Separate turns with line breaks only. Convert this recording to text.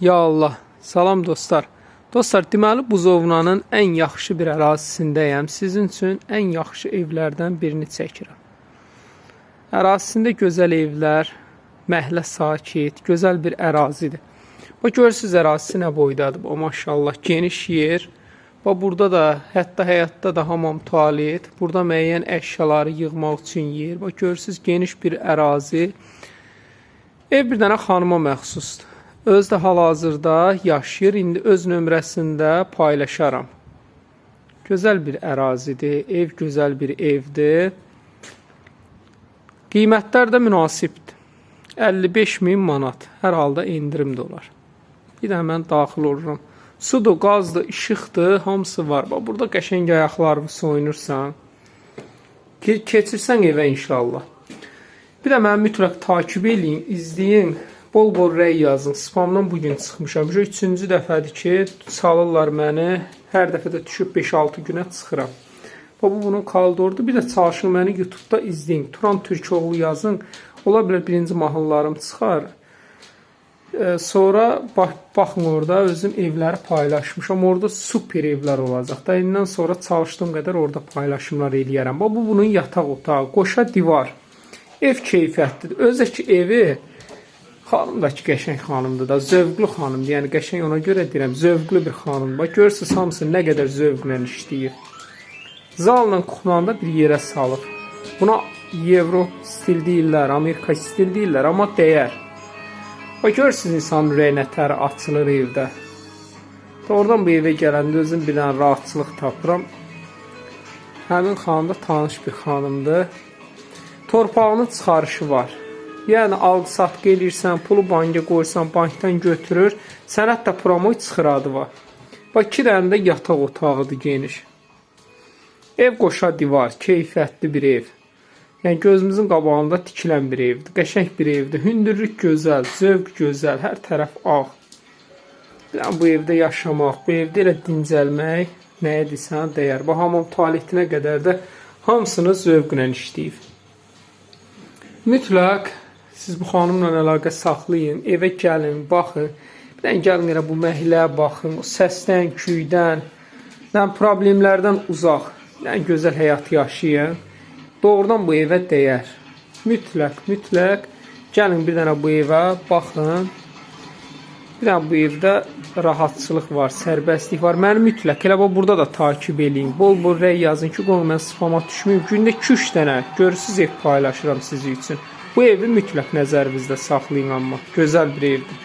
Ya Allah. Salam dostlar. Dostlar, deməli Buzovnanın ən yaxşı bir ərazisindəyəm. Sizin üçün ən yaxşı evlərdən birini çəkirəm. Ərazisində gözəl evlər, məhəllə sakit, gözəl bir ərazidir. Bax görürsüz ərazisi nə boydadır. O maşallah geniş yer. Bax burada da hətta həyatda da hamam tualet, burada müəyyən əşyaları yığmaq üçün yer. Bax görürsüz geniş bir ərazi. Ev bir dənə xanıma məxsusdur. Öz də hal-hazırda yaşayır. İndi öz nömrəsində paylaşaram. Gözəl bir ərazidir. Ev gözəl bir evdir. Qiymətlər də münasibdir. 55 min manat. Hər halda endirim də olar. Bir də mən daxil olurum. Sudur, qazdır, işıqdır, hamısı var. Bax burada qəşəng ayaqlarını soyunursan. Ke keçirsən evə inşallah. Bir də məni mütləq takib eləyin, izləyin. Bol-bol rəy yazın. Spamdan bu gün çıxmışam. Bu üçüncü dəfədir ki, salırlar məni. Hər dəfə də düşüb 5-6 günə çıxıram. Bax bu bunun kaldordu. Bir də çalışın məni YouTube-da izləyin. Turan Türkoğlu yazın. Ola bilər birinci mahnılarım çıxar. Ee, sonra bax, baxın orada özüm evləri paylaşmışam. Orada super evlər olacaq. Da indən sonra çalışdığım qədər orada paylaşımlar eləyərəm. Bax bu bunun yataq otağı, qoşa divar. Ev keyfiyyətlidir. Özəki evi xanım da ki qəşəng xanımdır da, zövqlü xanımdır. Yəni qəşəng ona görə deyirəm, zövqlü bir xanım. Bax görürsüz hamısı nə qədər zövqlə işləyir. Zalla kuxlanı da bir yerə salıb. Buna Avro stil deyirlər, Amerika stil deyirlər, amma dəyər. Bax görürsüz insanın ürəyi nətər açılır evdə. Oradan bu evə gələndə özüm bir dənə rahatçılıq tapıram. Həmin xanım da tanış bir xanımdır. Torpağının çıxarışı var. Yəni alqı-satqı eləyirsən, pulu banka qoyursan, bankdan götürür. Sən hətta promoy çıxır adı var. Bax iki dənə də yataq otağıdır geniş. Ev qoşa divar, keyfiyyətli bir ev. Yəni gözümüzün qabağında tikilən bir evdir. Qəşəng bir evdir. Hündürlük gözəl, zövq gözəl, hər tərəf ağ. Yəni bu evdə yaşamaq, bu evdə elə dincəlmək nəyə desən dəyər. Bax hamam tualetinə qədər də hamısını zövqlə işləyib. Mütləq siz bu xanımla əlaqə saxlayın, evə gəlin, baxın. Bir dənə gəlin elə bu məhəlləyə baxın, o səsdən, küydən, yəni problemlərdən uzaq, yəni gözəl həyat yaşayın. Doğrudan bu evə dəyər. Mütləq, mütləq gəlin bir dənə bu evə baxın. Bir dənə bu evdə rahatçılıq var, sərbəstlik var. Məni mütləq elə bax burada da takib eləyin. Bol-bol rəy yazın ki, qoy mən spama düşməyim. Gündə 2-3 dənə görürsüz ev paylaşıram sizin üçün. Bu evi mütləq nəzərinizdə saxlayın amma. Gözəl bir evdir.